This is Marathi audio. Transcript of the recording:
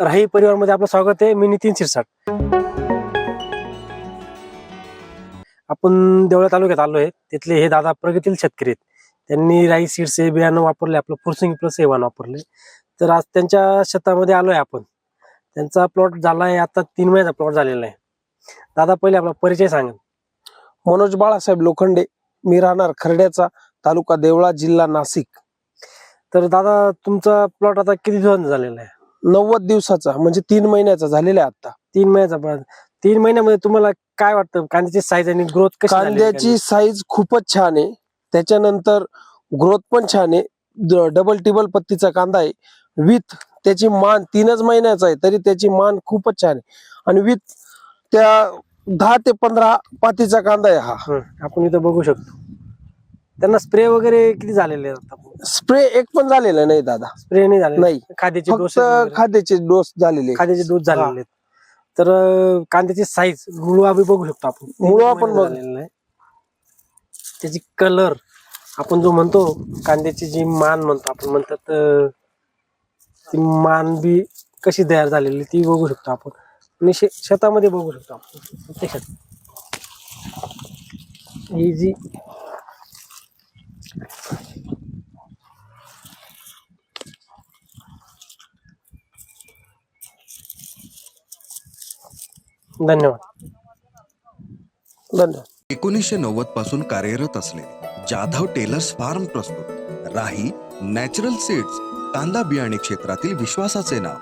राही परिवारमध्ये आपलं स्वागत आहे. मी नितीन शिरसाट. आपण देवळा तालुक्यात आलोय. तिथले हे दादा प्रगतील शेतकरी आहेत. त्यांनी राई सीड्स हे बियाणं वापरले आपलं फुरसिंग प्लस हे वाण वापरले. तर आज त्यांच्या शेतामध्ये आलोय आपण. त्यांचा प्लॉट झालाय आता तीन महिन्याचा प्लॉट झालेला आहे. दादा पहिले आपला परिचय सांगा. मनोज बाळासाहेब लोखंडे. मी राहणार खर्ड्याचा तालुका देवळा जिल्हा नाशिक. तर दादा तुमचा प्लॉट आता किती दिवसांचा झालेला आहे? नव्वद दिवसाचा म्हणजे तीन महिन्याचा झालेला आहे आता तीन महिन्याचा तीन महिन्यामध्ये तुम्हाला काय वाटतं? कांद्याची साईज आणि ग्रोथ कांद्याची साईज खूपच छान आहे. त्याच्यानंतर ग्रोथ पण छान आहे. डबल टिबल पत्तीचा कांदा आहे. विथ त्याची मान तीनच महिन्याचा आहे तरी त्याची मान खूपच छान आहे. आणि विथ त्या दहा ते पंधरा पातीचा कांदा आहे हं, आपण इथं बघू शकतो. त्यांना स्प्रे वगैरे किती झालेले आहेत स्प्रे एक पण झालेला नाही दादा. स्प्रे नाही झाले नाही. खाद्याचे डोस फक्त खाद्याचे डोस झालेले. खाद्याचे डोस झालेले आहेत. तर अं, कांद्याची साईज मुळवा बी बघू शकतो आपण. मुळवा पण बघ. झालेला आहे. त्याची कलर आपण जो म्हणतो कांद्याची जी मान म्हणतो आपण म्हणतात अं, ती मान बी कशी तयार झालेली ती बघू शकतो आपण. आणि शे- शेतामध्ये बघू शकतो आपण. प्रत्यक्षात. ही जी धन्यवाद. धन्यवाद. एकोणीसशे नव्वदपासून कार्यरत असलेले जाधव टेलर्स फार्म प्रस्तुत. राही नॅचरल सीड्स कांदा बियाणे क्षेत्रातील विश्वासाचे नाव.